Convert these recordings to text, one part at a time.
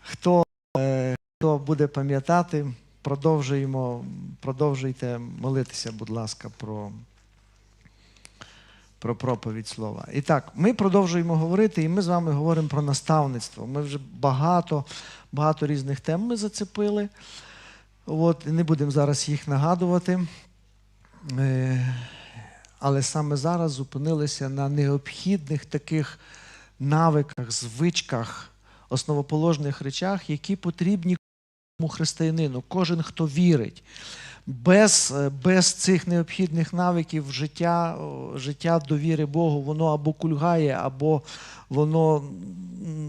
Хто, е, хто буде пам'ятати, продовжуємо, продовжуйте молитися, будь ласка, про, про проповідь слова. І так, ми продовжуємо говорити, і ми з вами говоримо про наставництво. Ми вже багато, багато різних тем ми зацепили. От, не будемо зараз їх нагадувати. Е, але саме зараз зупинилися на необхідних таких навиках, звичках, основоположних речах, які потрібні кожному християнину, кожен, хто вірить. Без, без цих необхідних навиків життя, життя довіри Богу, воно або кульгає, або воно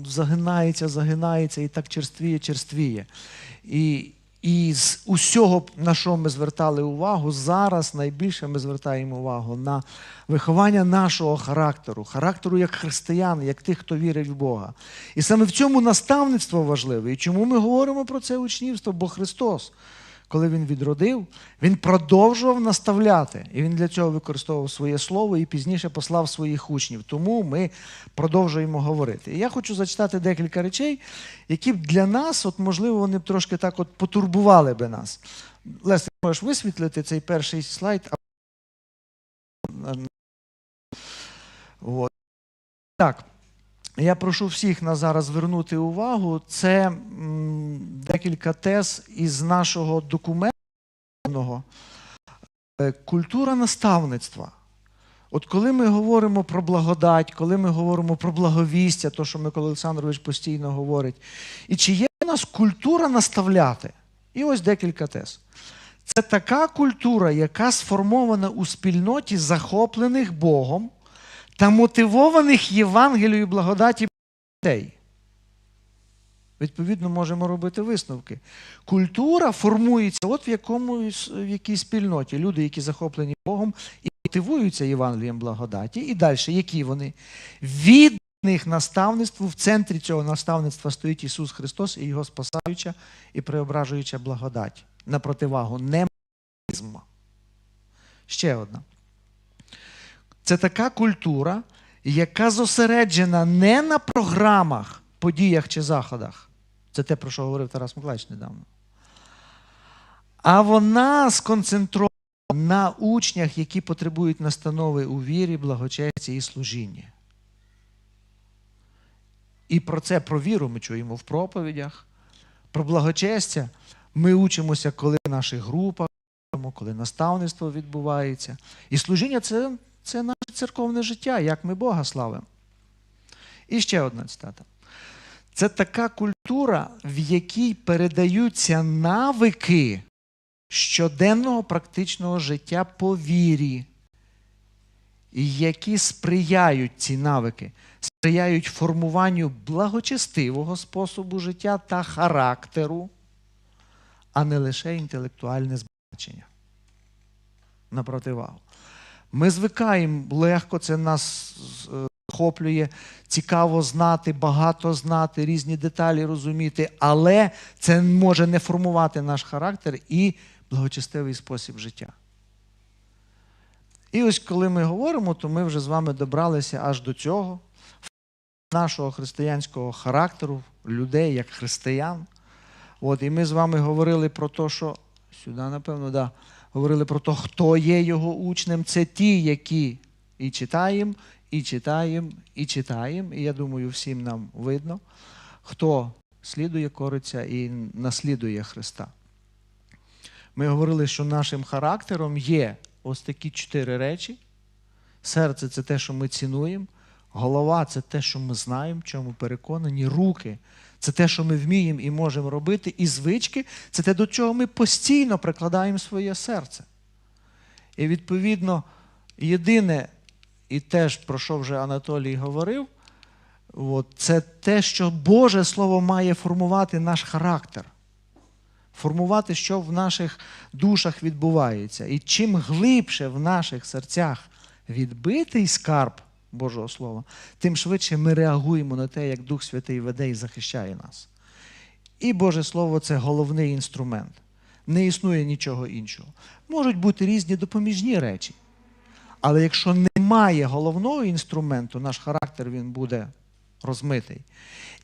загинається, загинається і так черствіє, черствіє. І, і з усього, на що ми звертали увагу, зараз найбільше ми звертаємо увагу на виховання нашого характеру, характеру як християн, як тих, хто вірить в Бога. І саме в цьому наставництво важливе. І чому ми говоримо про це учнівство? Бо Христос, коли Він відродив, Він продовжував наставляти. І Він для цього використовував своє слово і пізніше послав своїх учнів. Тому ми продовжуємо говорити. І я хочу зачитати декілька речей, які б для нас, от, можливо, вони б трошки так от потурбували би нас. Леся, можеш висвітлити цей перший слайд? От. Так. Я прошу всіх нас зараз звернути увагу. Це декілька тез із нашого документу. Е, Культура наставництва. От коли ми говоримо про благодать, коли ми говоримо про благовістя, то, що Микола Олександрович постійно говорить, і чи є у нас культура наставляти? І ось декілька тез. Це така культура, яка сформована у спільноті захоплених Богом та мотивованих Євангелією благодаті дітей. Відповідно, можемо робити висновки. Культура формується от в якомусь в якій спільноті. Люди, які захоплені Богом і мотивуються Євангелієм благодаті. І далі, які вони? Від них наставництву в центрі цього наставництва стоїть Ісус Христос і Його спасаюча і преображуюча благодать. На противагу немізм. Ще одна. Це така культура, яка зосереджена не на програмах, подіях чи заходах. Це те, про що говорив Тарас Миколаївич недавно. А вона сконцентрована на учнях, які потребують настанови у вірі, благочесті і служінні. І про це, про віру ми чуємо в проповідях. Про благочестя ми учимося, коли в наших групах, коли наставництво відбувається. І служіння це, це наше церковне життя, як ми Бога славимо. І ще одна цитата. Це така культура, в якій передаються навики щоденного практичного життя по вірі, які сприяють ці навики, сприяють формуванню благочестивого способу життя та характеру, а не лише інтелектуальне збагачення. На противагу. Ми звикаємо легко, це нас е, захоплює, цікаво знати, багато знати, різні деталі розуміти, але це може не формувати наш характер і благочестивий спосіб життя. І ось коли ми говоримо, то ми вже з вами добралися аж до цього, нашого християнського характеру, людей як християн. От, і ми з вами говорили про те, що сюди, напевно, да, говорили про те, хто є його учнем. Це ті, які і читаємо, і читаємо, і читаємо. І я думаю, всім нам видно, хто слідує, кориться і наслідує Христа. Ми говорили, що нашим характером є ось такі чотири речі. Серце це те, що ми цінуємо. Голова це те, що ми знаємо, чому переконані. Руки це те, що ми вміємо і можемо робити. І звички це те, до чого ми постійно прикладаємо своє серце. І відповідно, єдине, і теж про що вже Анатолій говорив, от, це те, що Боже Слово має формувати наш характер. Формувати, що в наших душах відбувається. І чим глибше в наших серцях відбитий скарб Божого Слова, тим швидше ми реагуємо на те, як Дух Святий веде і захищає нас. І Боже Слово це головний інструмент. Не існує нічого іншого. Можуть бути різні допоміжні речі. Але якщо немає головного інструменту, наш характер він буде розмитий.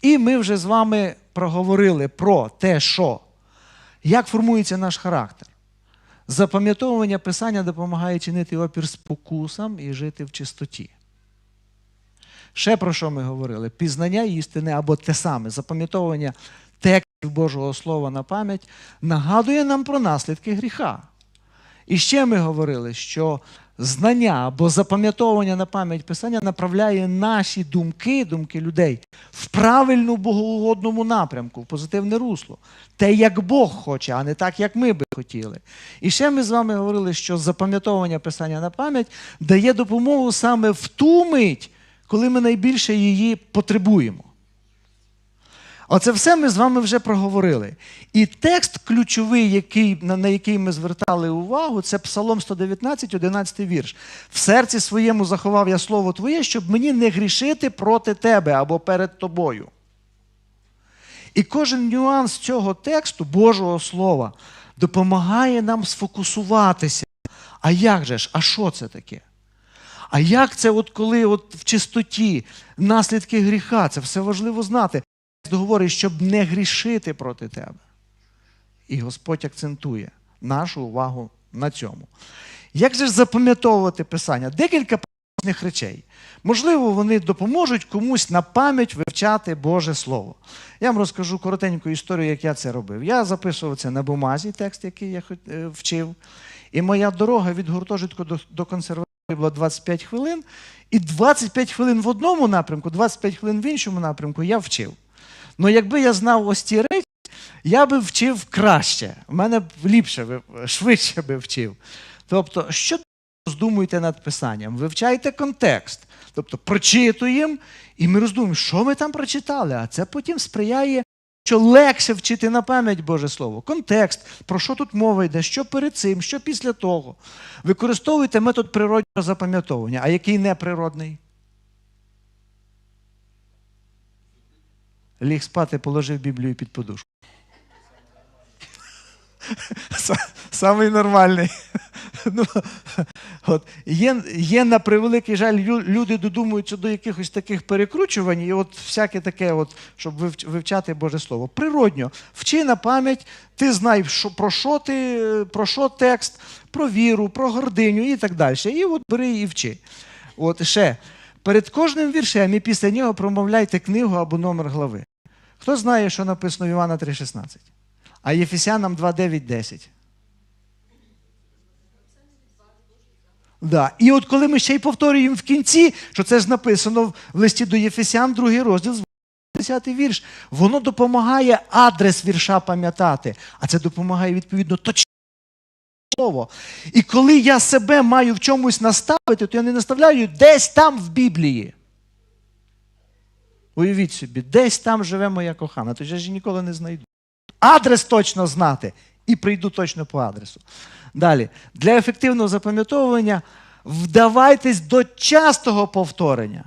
І ми вже з вами проговорили про те, що як формується наш характер. Запам'ятовування Писання допомагає чинити опір спокусам і жити в чистоті. Ще про що ми говорили? Пізнання істини або те саме, запам'ятовування текстів Божого Слова на пам'ять нагадує нам про наслідки гріха. І ще ми говорили, що знання або запам'ятовування на пам'ять Писання направляє наші думки, думки людей в правильну богоугодному напрямку, в позитивне русло. Те, як Бог хоче, а не так, як ми би хотіли. І ще ми з вами говорили, що запам'ятовування Писання на пам'ять дає допомогу саме в ту мить, коли ми найбільше її потребуємо. Оце все ми з вами вже проговорили. І текст ключовий, який, на, на який ми звертали увагу, це Псалом 119, 11 вірш. В серці своєму заховав я слово Твоє, щоб мені не грішити проти тебе або перед тобою. І кожен нюанс цього тексту, Божого Слова, допомагає нам сфокусуватися. А як же ж? А що це таке? А як це, от коли от в чистоті наслідки гріха? Це все важливо знати. Говорить, щоб не грішити проти тебе. І Господь акцентує нашу увагу на цьому. Як же запам'ятовувати Писання? Декілька різних речей. Можливо, вони допоможуть комусь на пам'ять вивчати Боже Слово. Я вам розкажу коротеньку історію, як я це робив. Я записував це на бумазі, текст, який я е, вчив. І моя дорога від гуртожитку до, до була 25 хвилин. І 25 хвилин в одному напрямку, 25 хвилин в іншому напрямку я вчив. Ну, якби я знав ось ці речі, я би вчив краще. В мене б ліпше, швидше би вчив. Тобто, що роздумуйте над писанням? Вивчайте контекст. Тобто прочитуємо, і ми роздумуємо, що ми там прочитали, а це потім сприяє, що легше вчити на пам'ять Боже Слово. Контекст, про що тут мова йде, що перед цим, що після того. Використовуйте метод природнього запам'ятовування. А який неприродний? Ліг спати, положив Біблію під подушку. Са- Самий нормальний. Ну, от, є, є на превеликий жаль, люди додумуються до якихось таких перекручувань, і от всяке таке, от, щоб вивчати Боже Слово. Природньо, вчи на пам'ять, ти знай, що, про, що ти, про що текст, про віру, про гординю і так далі. І от бери і вчи. От ще. Перед кожним віршем і після нього промовляйте книгу або номер глави. Хто знає, що написано в Івана 3,16? А Єфесянам 2,9-10. Да. І от коли ми ще й повторюємо в кінці, що це ж написано в листі до Єфесян, другий розділ, з 10 вірш, воно допомагає адрес вірша пам'ятати, а це допомагає відповідно точно. Слово. І коли я себе маю в чомусь наставити, то я не наставляю десь там в Біблії. Уявіть собі, десь там живе моя кохана, то я ж ніколи не знайду. Адрес точно знати і прийду точно по адресу. Далі, для ефективного запам'ятовування вдавайтесь до частого повторення.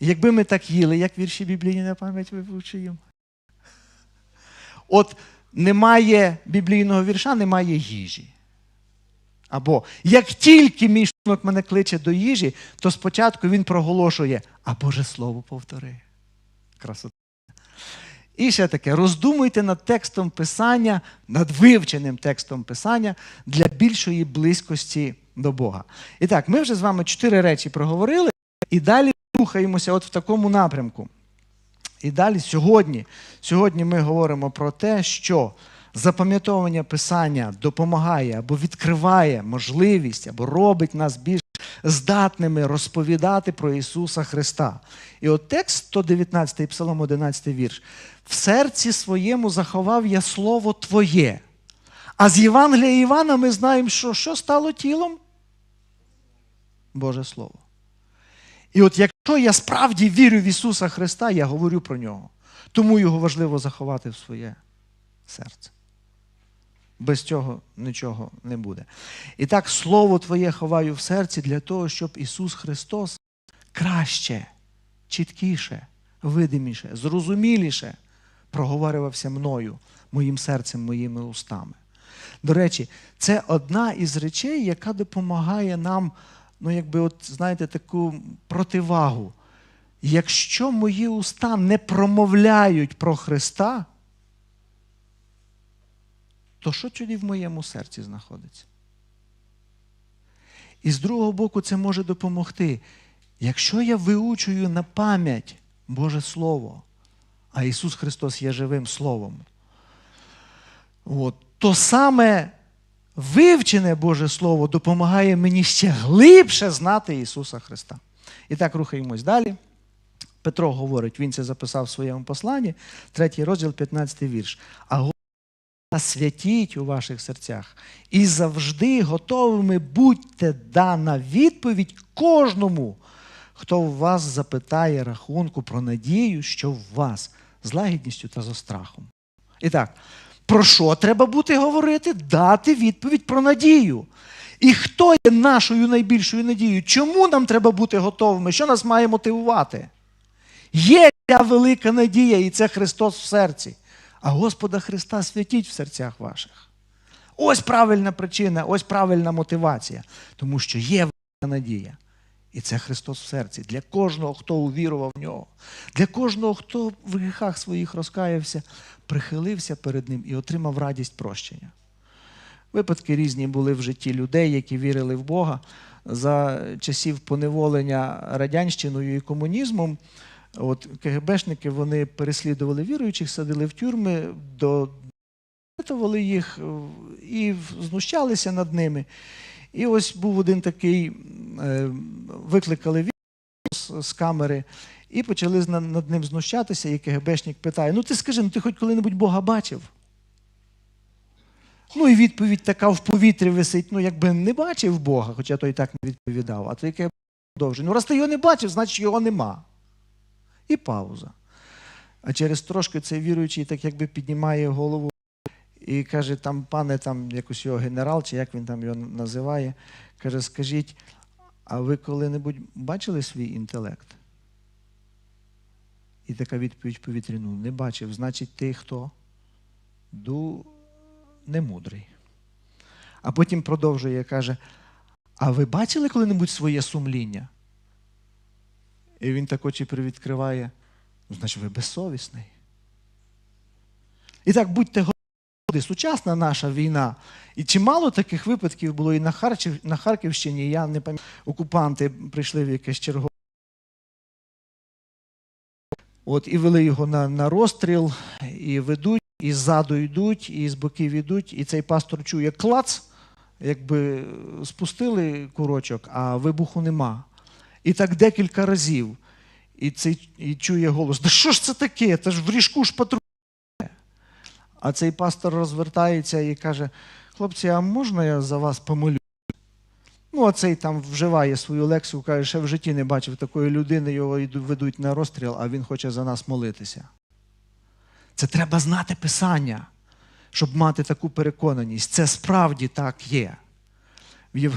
Якби ми так їли, як вірші біблійні на пам'ять вивчуємо. От немає біблійного вірша, немає їжі. Або як тільки мій шлунок мене кличе до їжі, то спочатку він проголошує, а Боже Слово повтори. Красота. І ще таке: роздумуйте над текстом Писання, над вивченим текстом Писання для більшої близькості до Бога. І так, ми вже з вами чотири речі проговорили, і далі рухаємося от в такому напрямку. І далі сьогодні, сьогодні ми говоримо про те, що запам'ятовування Писання допомагає або відкриває можливість, або робить нас більш здатними розповідати про Ісуса Христа. І от текст 119 Псалом 11 вірш. В серці своєму заховав я Слово Твоє. А з Євангелія Івана ми знаємо, що, що стало тілом? Боже Слово. І от якщо я справді вірю в Ісуса Христа, я говорю про нього. Тому його важливо заховати в своє серце. Без цього нічого не буде. І так, Слово Твоє ховаю в серці для того, щоб Ісус Христос краще, чіткіше, видиміше, зрозуміліше проговорювався мною, моїм серцем, моїми устами. До речі, це одна із речей, яка допомагає нам, ну, якби, от, знаєте, таку противагу. якщо мої уста не промовляють про Христа, то що тоді в моєму серці знаходиться? І з другого боку, це може допомогти. Якщо я виучую на пам'ять Боже Слово, а Ісус Христос є живим Словом, от, то саме вивчене Боже Слово допомагає мені ще глибше знати Ісуса Христа. І так рухаємось далі. Петро говорить, він це записав в своєму посланні, третій розділ, 15 вірш. Святіть у ваших серцях і завжди готовими будьте дана відповідь кожному, хто в вас запитає рахунку про надію, що в вас з лагідністю та за страхом. І так, про що треба бути говорити? Дати відповідь про надію. І хто є нашою найбільшою надією? Чому нам треба бути готовими? Що нас має мотивувати? Є ця велика надія, і це Христос в серці. А Господа Христа святіть в серцях ваших. Ось правильна причина, ось правильна мотивація. Тому що є надія. І це Христос в серці. Для кожного, хто увірував в нього, для кожного, хто в гріхах своїх розкаявся, прихилився перед Ним і отримав радість прощення. Випадки різні були в житті людей, які вірили в Бога. За часів поневолення радянщиною і комунізмом. От КГБшники вони переслідували віруючих, садили в тюрми, допитували їх е, і знущалися над ними. І ось був один такий, е, викликали відео з, камери і почали над, ним знущатися. І КГБшник питає: Ну ти скажи, ну ти хоч коли-небудь Бога бачив? Ну і відповідь така в повітрі висить, ну якби не бачив Бога, хоча той так не відповідав, а той КГБ продовжує. Ну раз ти його не бачив, значить його нема. І пауза. А через трошки цей віруючий так якби піднімає голову і каже, там, пане, там якось його генерал, чи як він там його називає, каже, скажіть, а ви коли-небудь бачили свій інтелект? І така відповідь в повітрі, ну, не бачив. Значить, ти хто? Ду немудрий. А потім продовжує, каже, а ви бачили коли-небудь своє сумління? І він так очі привідкриває. Ну, значить, ви безсовісний. І так, будьте готові. Сучасна наша війна. І чимало таких випадків було і на, Харчів, на Харківщині. Я не пам'ятаю, окупанти прийшли в якесь чергове. От, і вели його на, на розстріл, і ведуть, і ззаду йдуть, і з боків йдуть, і цей пастор чує клац, якби спустили курочок, а вибуху нема. І так декілька разів. І цей і чує голос: Да що ж це таке? Та ж в ріжку ж патруль. А цей пастор розвертається і каже: хлопці, а можна я за вас помолю? Ну, а цей там вживає свою лексику, каже, ще в житті не бачив такої людини, його ведуть на розстріл, а він хоче за нас молитися. Це треба знати Писання, щоб мати таку переконаність. Це справді так є. В,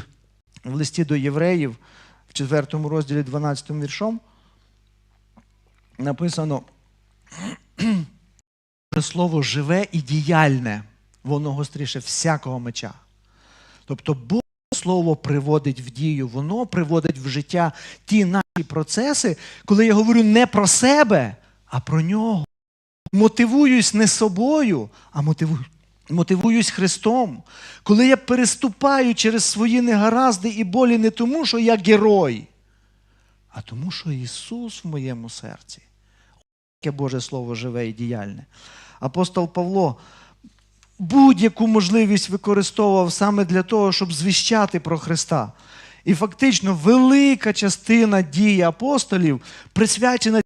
листі до євреїв, 4 розділі 12 віршом, написано слово живе і діяльне, воно гостріше всякого меча. Тобто Боже Слово приводить в дію, воно приводить в життя ті наші процеси, коли я говорю не про себе, а про нього. Мотивуюсь не собою, а мотивую, мотивуюсь Христом. Коли я переступаю через свої негаразди і болі не тому, що я герой, а тому, що Ісус в моєму серці. Яке Боже Слово живе і діяльне. Апостол Павло будь-яку можливість використовував саме для того, щоб звіщати про Христа. І фактично велика частина дії апостолів присвячена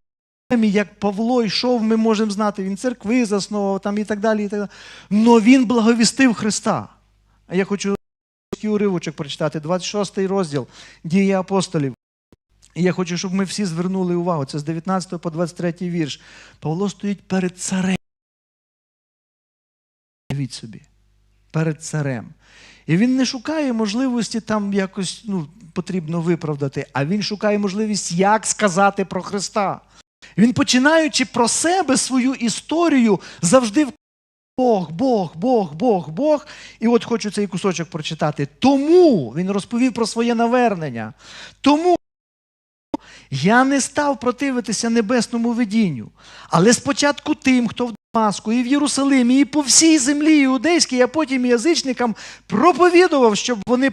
як Павло йшов, ми можемо знати, він церкви засновував там і так далі. Но він благовістив Христа. А я хочу уривочок прочитати, 26 розділ дії апостолів. І я хочу, щоб ми всі звернули увагу. Це з 19 по 23 вірш. Павло стоїть перед царем. Уявіть собі, перед царем. І він не шукає можливості там якось ну, потрібно виправдати, а він шукає можливість, як сказати про Христа. Він, починаючи про себе свою історію, завжди Бог, Бог, Бог, Бог, Бог. І от хочу цей кусочок прочитати. Тому він розповів про своє навернення. Тому Я не став противитися небесному видінню, але спочатку тим, хто в Дамаску, і в Єрусалимі, і по всій землі іудейській, а потім язичникам проповідував, щоб вони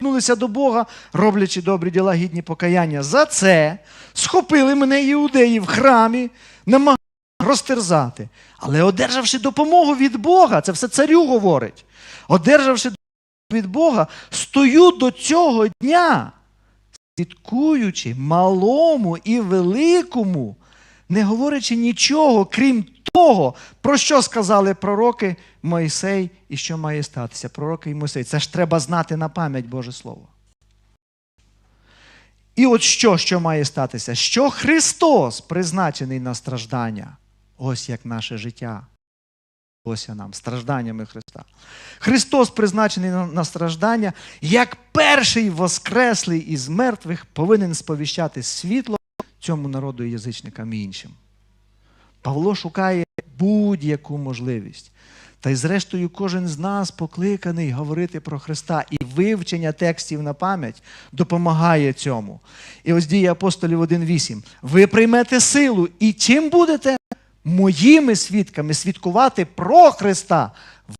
повернулися до Бога, роблячи добрі діла гідні покаяння. За це схопили мене іудеї в храмі, намагалися розтерзати. Але одержавши допомогу від Бога, це все царю говорить, одержавши допомогу від Бога, стою до цього дня, слідкуючи малому і великому, не говорячи нічого, крім того, про що сказали пророки Мойсей і що має статися. Пророки і Мойсей. Це ж треба знати на пам'ять Боже Слово. І от що, що має статися? Що Христос призначений на страждання. Ось як наше життя. Ось нам стражданнями Христа. Христос призначений на, страждання, як перший воскреслий із мертвих повинен сповіщати світло цьому народу язичникам і іншим. Павло шукає будь-яку можливість. Та й зрештою, кожен з нас покликаний говорити про Христа, і вивчення текстів на пам'ять допомагає цьому. І ось дія апостолів 1.8. Ви приймете силу, і чим будете? Моїми свідками свідкувати про Христа.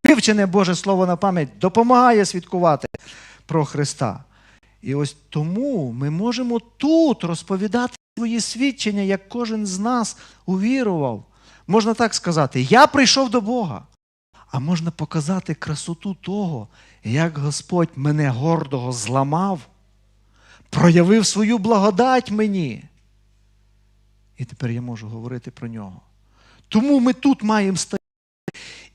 Вивчене Боже Слово на пам'ять допомагає свідкувати про Христа. І ось тому ми можемо тут розповідати свої свідчення, як кожен з нас увірував. Можна так сказати: я прийшов до Бога. А можна показати красоту того, як Господь мене гордого зламав, проявив свою благодать мені. І тепер я можу говорити про нього. Тому ми тут маємо стояти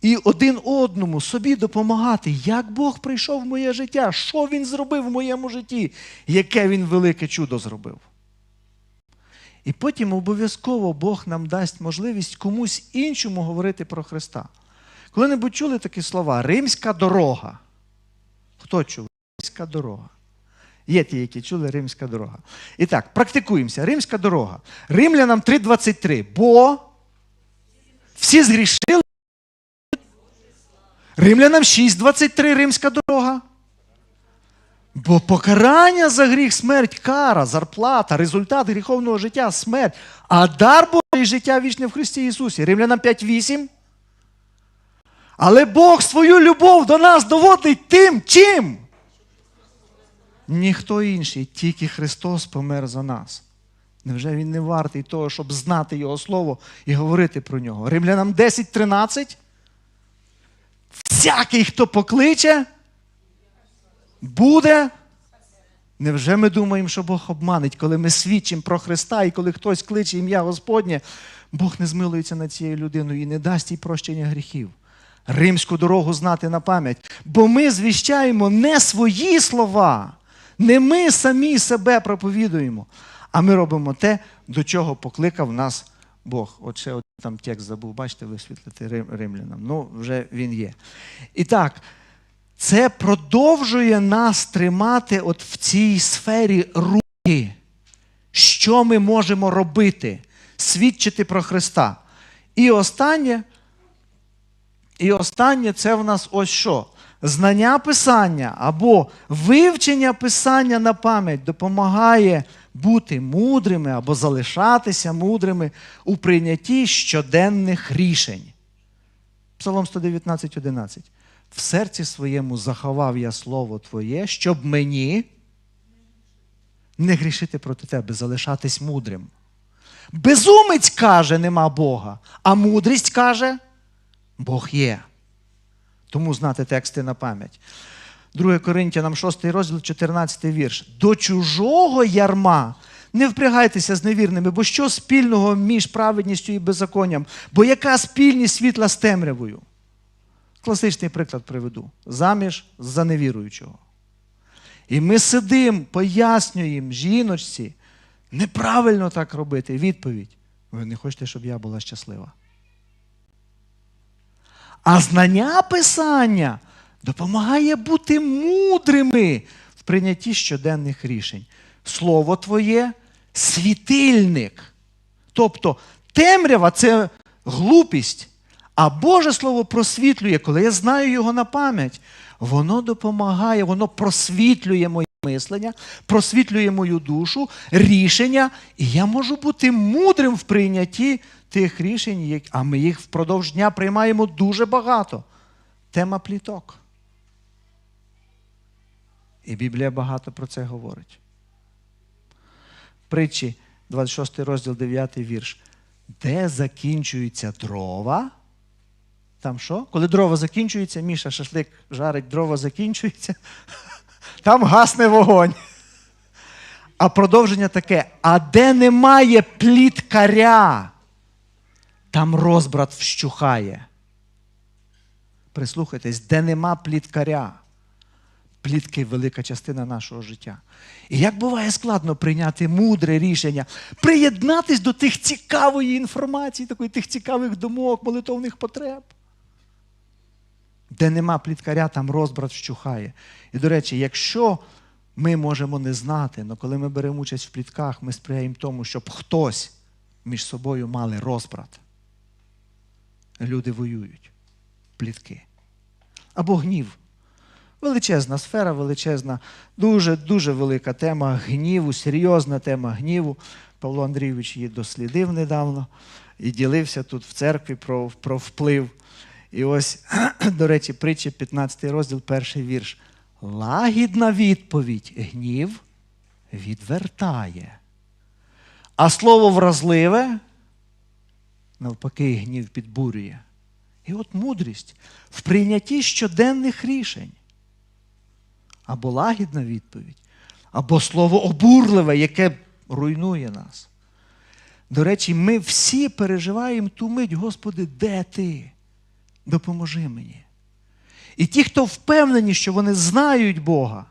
і один одному собі допомагати, як Бог прийшов в моє життя, що Він зробив в моєму житті, яке Він велике чудо зробив. І потім обов'язково Бог нам дасть можливість комусь іншому говорити про Христа. Коли-небудь чули такі слова Римська дорога. Хто чув? Римська дорога. Є ті, які чули Римська дорога. І так, практикуємося. Римська дорога. Римлянам 3.23. Бо всі згрішили. Римлянам 6.23 Римська дорога. Бо покарання за гріх, смерть, кара, зарплата, результат гріховного життя, смерть, а дар Божий життя вічне в Христі Ісусі. Римлянам 5.8. Але Бог свою любов до нас доводить тим, чим? Ніхто інший, тільки Христос помер за нас. Невже Він не вартий того, щоб знати Його Слово і говорити про нього? Римлянам 10.13. Всякий, хто покличе, буде. Невже ми думаємо, що Бог обманить, коли ми свідчимо про Христа, і коли хтось кличе ім'я Господнє, Бог не змилується над цією людиною і не дасть їй прощення гріхів. Римську дорогу знати на пам'ять. Бо ми звіщаємо не свої слова, не ми самі себе проповідуємо, а ми робимо те, до чого покликав нас Бог. От ще от там текст забув, бачите, висвітлити римлянам. Ну, вже він є. І так, це продовжує нас тримати от в цій сфері руки. Що ми можемо робити? Свідчити про Христа. І останнє. І останнє це в нас ось що? Знання Писання або вивчення Писання на пам'ять допомагає бути мудрими або залишатися мудрими у прийнятті щоденних рішень. Псалом 119, 11. В серці своєму заховав я слово Твоє, щоб мені не грішити проти тебе, залишатись мудрим. Безумець каже, нема Бога, а мудрість каже, Бог є. Тому знати тексти на пам'ять. 2 Коринтянам 6 розділ, 14 вірш. До чужого ярма не впрягайтеся з невірними, бо що спільного між праведністю і беззаконням? Бо яка спільність світла з темрявою? Класичний приклад приведу. Заміж за невіруючого. І ми сидимо, пояснюємо жіночці, неправильно так робити. Відповідь. Ви не хочете, щоб я була щаслива. А знання Писання допомагає бути мудрими в прийнятті щоденних рішень. Слово Твоє світильник. Тобто темрява це глупість, а Боже Слово просвітлює, коли я знаю його на пам'ять. Воно допомагає, воно просвітлює моє мислення, просвітлює мою душу, рішення, і я можу бути мудрим в прийнятті тих рішень, а ми їх впродовж дня приймаємо дуже багато. Тема пліток. І Біблія багато про це говорить. Притчі, 26 розділ, 9 вірш. Де закінчуються дрова? Там що? Коли дрова закінчуються, Міша шашлик жарить, дрова закінчуються, там гасне вогонь. А продовження таке: а де немає пліткаря, там розбрат вщухає. Прислухайтесь, де нема пліткаря. Плітки велика частина нашого життя. І як буває складно прийняти мудре рішення, приєднатись до тих цікавої інформації, такої тих цікавих думок, молитовних потреб. Де нема пліткаря, там розбрат вщухає. І, до речі, якщо ми можемо не знати, але коли ми беремо участь в плітках, ми сприяємо тому, щоб хтось між собою мали розбрат. Люди воюють. Плітки. Або гнів. Величезна сфера, величезна, дуже дуже велика тема гніву, серйозна тема гніву. Павло Андрійович її дослідив недавно і ділився тут в церкві про, про вплив. І ось, до речі, притчі, 15 розділ, перший вірш. Лагідна відповідь гнів відвертає. А слово вразливе, навпаки, гнів підбурює. І от мудрість в прийнятті щоденних рішень. Або лагідна відповідь, або слово обурливе, яке руйнує нас. До речі, ми всі переживаємо ту мить, Господи, де ти? Допоможи мені. І ті, хто впевнені, що вони знають Бога,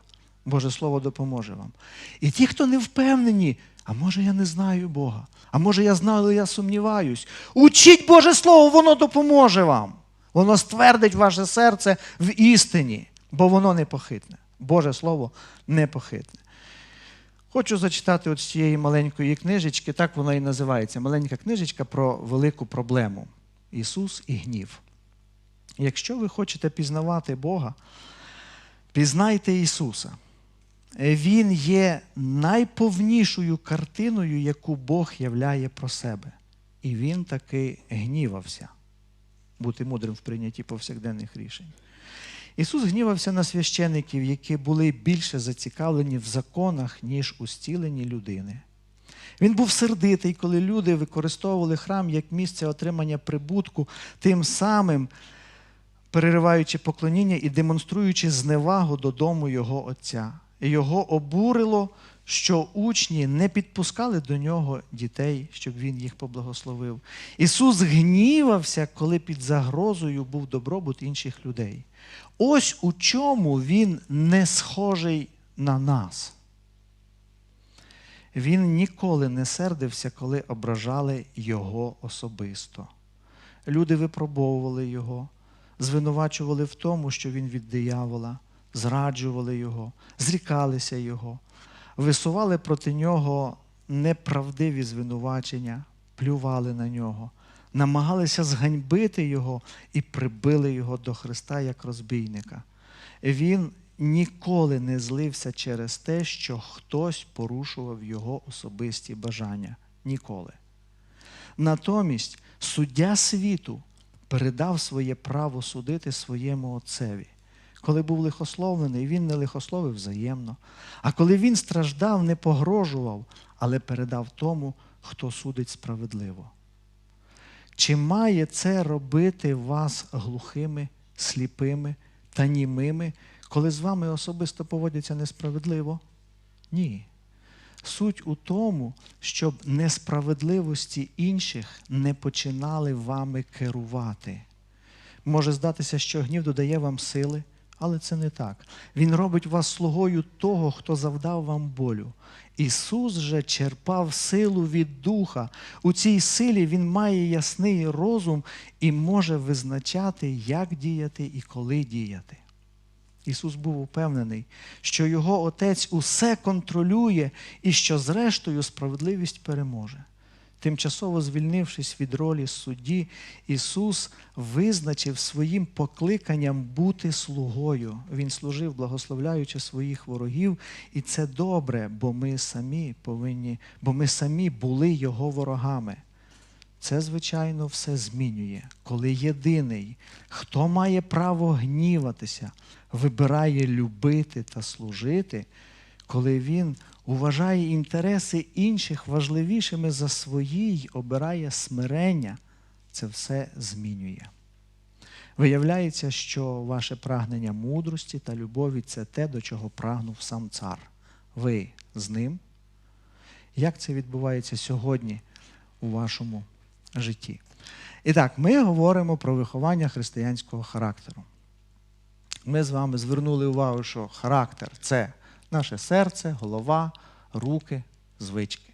Боже Слово допоможе вам. І ті, хто не впевнені, а може я не знаю Бога, а може я знаю, але я сумніваюсь. Учіть Боже Слово, воно допоможе вам. Воно ствердить ваше серце в істині, бо воно непохитне. Боже Слово непохитне. Хочу зачитати от з цієї маленької книжечки, так вона і називається. Маленька книжечка про велику проблему. Ісус і гнів. Якщо ви хочете пізнавати Бога, пізнайте Ісуса. Він є найповнішою картиною, яку Бог являє про себе. І Він таки гнівався бути мудрим в прийнятті повсякденних рішень. Ісус гнівався на священиків, які були більше зацікавлені в законах, ніж у зціленні людини. Він був сердитий, коли люди використовували храм як місце отримання прибутку, тим самим перериваючи поклоніння і демонструючи зневагу додому його Отця. Його обурило, що учні не підпускали до нього дітей, щоб він їх поблагословив. Ісус гнівався, коли під загрозою був добробут інших людей. Ось у чому він не схожий на нас. Він ніколи не сердився, коли ображали його особисто. Люди випробовували його, звинувачували в тому, що він від диявола, зраджували його, зрікалися його, висували проти нього неправдиві звинувачення, плювали на нього, намагалися зганьбити його і прибили його до Христа як розбійника. Він ніколи не злився через те, що хтось порушував його особисті бажання. Ніколи. Натомість суддя світу передав своє право судити своєму отцеві. Коли був лихословлений, він не лихословив взаємно. А коли він страждав, не погрожував, але передав тому, хто судить справедливо. Чи має це робити вас глухими, сліпими та німими, коли з вами особисто поводяться несправедливо? Ні. Суть у тому, щоб несправедливості інших не починали вами керувати. Може здатися, що гнів додає вам сили, але це не так. Він робить вас слугою того, хто завдав вам болю. Ісус же черпав силу від Духа. У цій силі Він має ясний розум і може визначати, як діяти і коли діяти. Ісус був упевнений, що Його Отець усе контролює і що, зрештою, справедливість переможе. Тимчасово звільнившись від ролі судді, Ісус визначив своїм покликанням бути слугою. Він служив, благословляючи своїх ворогів, і це добре, бо ми самі повинні, бо ми самі були Його ворогами. Це, звичайно, все змінює, коли єдиний, хто має право гніватися, вибирає любити та служити, коли він уважає інтереси інших важливішими за свої й обирає смирення, це все змінює. Виявляється, що ваше прагнення мудрості та любові це те, до чого прагнув сам цар. Ви з ним. Як це відбувається сьогодні у вашому житті? І так, ми говоримо про виховання християнського характеру. Ми з вами звернули увагу, що характер це наше серце, голова, руки, звички.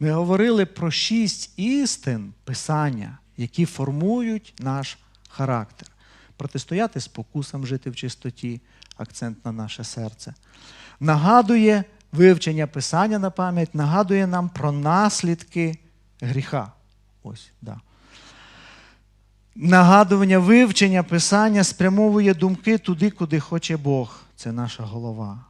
Ми говорили про шість істин Писання, які формують наш характер. Протистояти спокусам, жити в чистоті, акцент на наше серце. Нагадує вивчення Писання на пам'ять, нагадує нам про наслідки гріха. Ось, да. Нагадування вивчення Писання спрямовує думки туди, куди хоче Бог. Це наша голова.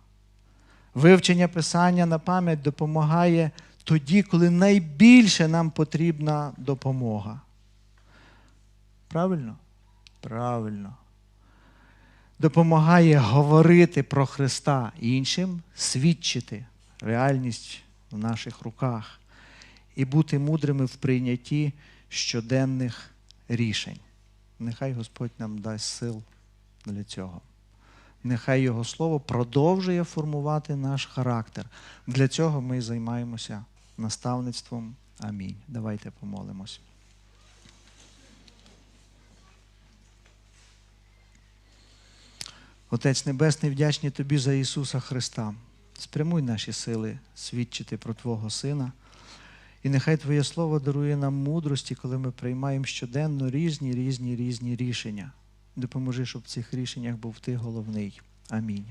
Вивчення Писання на пам'ять допомагає тоді, коли найбільше нам потрібна допомога. Правильно? Правильно. Допомагає говорити про Христа іншим, свідчити реальність в наших руках і бути мудрими в прийнятті щоденних рішень. Нехай Господь нам дасть сил для цього. Нехай Його Слово продовжує формувати наш характер. Для цього ми займаємося наставництвом. Амінь. Давайте помолимось. Отець Небесний, вдячні Тобі за Ісуса Христа. Спрямуй наші сили свідчити про Твого Сина. І нехай Твоє Слово дарує нам мудрості, коли ми приймаємо щоденно різні, різні, різні рішення. Допоможи, щоб в цих рішеннях був Ти головний. Амінь.